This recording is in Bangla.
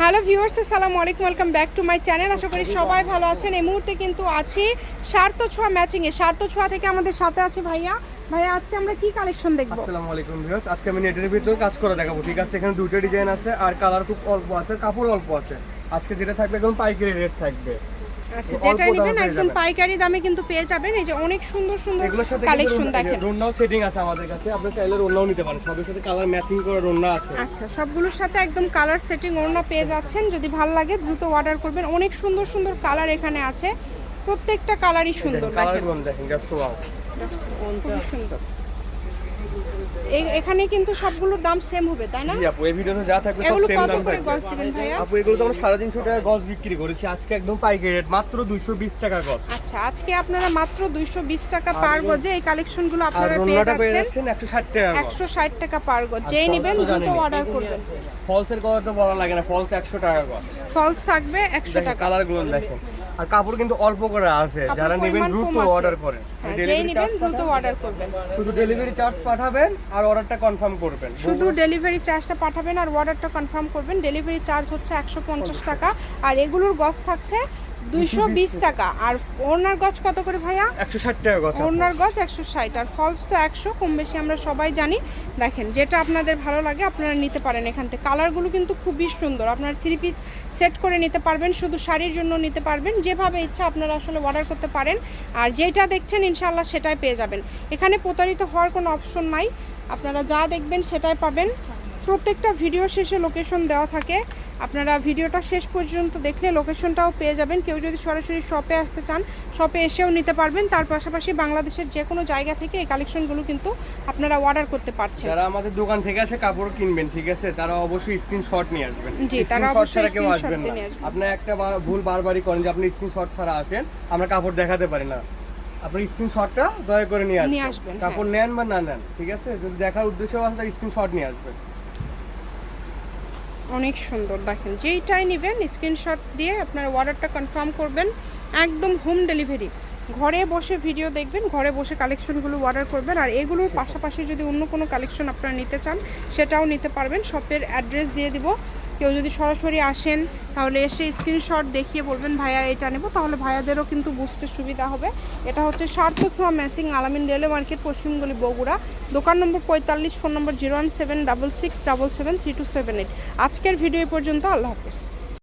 হ্যালো ভিউয়ার্স, আসসালামু আলাইকুম, welcome back to my channel. আশা করি সবাই ভালো আছেন। এই মুহূর্তে কিন্তু আছি সার্থ ছোঁয়া ম্যাচিংয়ে সার্থ ছোঁয়া থেকে আমাদের সাথে আছে ভাইয়া। ভাইয়া, আজকে আমরা কি কালেকশন দেখব? আসসালামু আলাইকুম ভিউয়ার্স, আজকে আমি নেটের ভিতর কাজ করে দেখাবো, ঠিক আছে? এখানে দুটো ডিজাইন আছে, আর কালার খুব অল্প আছে, কাপড় অল্প আছে। আজকে যেটা থাকবে একদম পাইকারি রেট থাকবে। আচ্ছা যেটা নেবেন একদম পাইকারি দামে কিন্তু পেয়ে যাবেন। এই যে অনেক সুন্দর সুন্দর কালেকশন দেখেন। রোনাও সেটিং আছে আমাদের কাছে। আপনি চাইলে রোনাও নিতে পারেন। সবের সাথে কালার ম্যাচিং করে রোনা আছে। আচ্ছা সবগুলোর সাথে একদম কালার সেটিং ওড়না পেয়ে যাচ্ছেন। যদি ভালো লাগে দ্রুত অর্ডার করবেন। অনেক সুন্দর সুন্দর কালার এখানে আছে। প্রত্যেকটা কালারই সুন্দর দেখেন। জাস্ট ওয়াও সুন্দর। এখানে কিন্তু সবগুলোর দাম সেম হবে তাই না? জি আপু এই ভিডিওতে যা থাকবে সব এগুলো সেম কত দাম করে থাকবে। গজ দিবেন ভাইয়া? আপু এগুলো তো আমরা সাড়ে তিনশো টাকা গজ বিক্রি করেছি আজকে একদম পাইকারি রেট মাত্র দুইশো বিশ টাকা গজ। আচ্ছা আজকে আপনারা মাত্র 220 টাকা পার গজে এই কালেকশনগুলো আপনারা পেয়ে যাচ্ছেন যাচ্ছেন একশো ষাট টাকা 160 টাকা পার গজ। যেই নেবেন দ্রুত অর্ডার করবেন। ফলসের কথা তো বলা লাগে না ফলস একশো টাকা গজ। ফলস থাকবে 100 টাকা। কালারগুলো দেখেন আর কাপড় কিন্তু অল্প করে আছে। যারা নেবেন দ্রুত অর্ডার করেন। হ্যাঁ, যেই ডেলিভারি নেবেন দ্রুত অর্ডার করবেন। শুধু ডেলিভারি চার্জ পাঠাবেন আর অর্ডারটা কনফার্ম করবেন। শুধু ডেলিভারি চার্জটা পাঠাবেন আর অর্ডারটা কনফার্ম করবেন। ডেলিভারি চার্জ হচ্ছে একশো পঞ্চাশ টাকা। আর এগুলোর গস থাকছে দুইশো বিশ টাকা। আর ওনার গজ কত করে ভাইয়া? একশো ষাট টাকা গছ ওনার গজ একশো ষাট আর ফলস তো একশো কম বেশি আমরা সবাই জানি। দেখেন যেটা আপনাদের ভালো লাগে আপনারা নিতে পারেন এখান থেকে। কালারগুলো কিন্তু খুবই সুন্দর। আপনারা থ্রি পিস সেট করে নিতে পারবেন শুধু শাড়ির জন্য নিতে পারবেন। যেভাবে ইচ্ছা আপনারা আসলে অর্ডার করতে পারেন। আর যেটা দেখছেন ইনশাল্লাহ সেটাই পেয়ে যাবেন। এখানে প্রতারিত হওয়ার কোনো অপশন নাই। আপনারা যা দেখবেন সেটাই পাবেন। প্রত্যেকটা ভিডিও শেষে লোকেশন দেওয়া থাকে। আপনারা ভিডিওটা শেষ পর্যন্ত দেখলে লোকেশনটাও পেয়ে যাবেন। কেউ যদি সরাসরি শপে আসতে চান শপে এসেও নিতে পারবেন। তার পাশাপাশি বাংলাদেশের যে কোনো জায়গা থেকে এই কালেকশনগুলো কিন্তু আপনারা অর্ডার করতে পারছেন। যারা আমাদের দোকান থেকে এসে কাপড় কিনবেন ঠিক আছে? তারা অবশ্যই স্ক্রিনশট নিয়ে আসবেন। জি, তারা অবশ্যই কেউ আসবেন না। নিয়ে আসবেন। আপনি একটা ভুল বারবারই করেন যে আপনি স্ক্রিনশট ছাড়া আসেন আমরা কাপড় দেখাতে পারি না। আপনি স্ক্রিনশটটা দয়া করে নিয়ে আসবেন। কাপড় নেন বা না নেন ঠিক আছে? যদি দেখার উদ্দেশ্য আছে স্ক্রিনশট নিয়ে আসবেন। অনেক সুন্দর দেখেন। যেইটাই নেবেন স্ক্রিনশট দিয়ে আপনারা অর্ডারটা কনফার্ম করবেন একদম হোম ডেলিভারি ঘরে বসে ভিডিও দেখবেন ঘরে বসে কালেকশনগুলো অর্ডার করবেন আর এগুলোর পাশাপাশি যদি অন্য কোনো কালেকশন আপনারা নিতে চান সেটাও নিতে পারবেন। শপের অ্যাড্রেস দিয়ে দিব। কেউ যদি সরাসরি আসেন, তাহলে এসে স্ক্রিনশট দেখিয়ে বলবেন, ভাইয়া, এটা নেব। তাহলে ভাইয়াদেরও কিন্তু বুঝতে সুবিধা হবে। এটা হচ্ছে সার্থ ছোঁয়া ম্যাচিং আলামিন রেলওয়ে মার্কেট পশ্চিমগুলি বগুড়া। দোকান নম্বর পঁয়তাল্লিশ, phone number zero one seven double six double seven three two seven eight. আজকের ভিডিও পর্যন্ত, আল্লাহ হাফেজ।